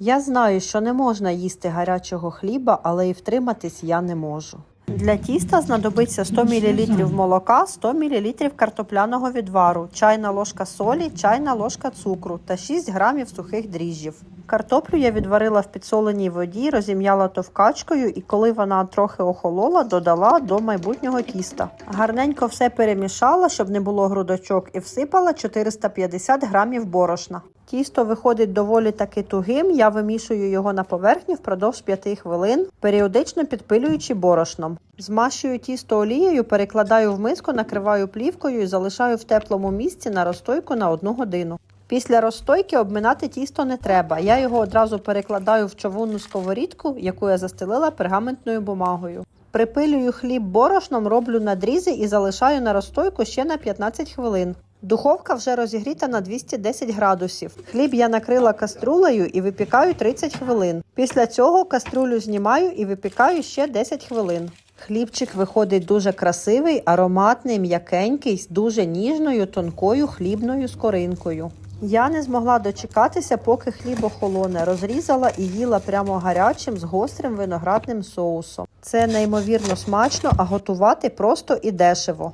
Я знаю, що не можна їсти гарячого хліба, але і втриматись я не можу. Для тіста знадобиться 100 мл молока, 100 мл картопляного відвару, чайна ложка солі, чайна ложка цукру та 6 грамів сухих дріжджів. Картоплю я відварила в підсоленій воді, розім'яла товкачкою і коли вона трохи охолола, додала до майбутнього тіста. Гарненько все перемішала, щоб не було грудочок, і всипала 450 грамів борошна. Тісто виходить доволі таки тугим. Я вимішую його на поверхні впродовж 5 хвилин, періодично підпилюючи борошном. Змащую тісто олією, перекладаю в миску, накриваю плівкою і залишаю в теплому місці на розстойку на 1 годину. Після розстойки обминати тісто не треба. Я його одразу перекладаю в човунну сковорідку, яку я застелила пергаментною бумагою. Припилюю хліб борошном, роблю надрізи і залишаю на розстойку ще на 15 хвилин. Духовка вже розігріта на 210 градусів. Хліб я накрила каструлею і випікаю 30 хвилин. Після цього каструлю знімаю і випікаю ще 10 хвилин. Хлібчик виходить дуже красивий, ароматний, м'якенький, з дуже ніжною, тонкою хлібною скоринкою. Я не змогла дочекатися, поки хліб охолоне. Розрізала і їла прямо гарячим з гострим виноградним соусом. Це неймовірно смачно, а готувати просто і дешево.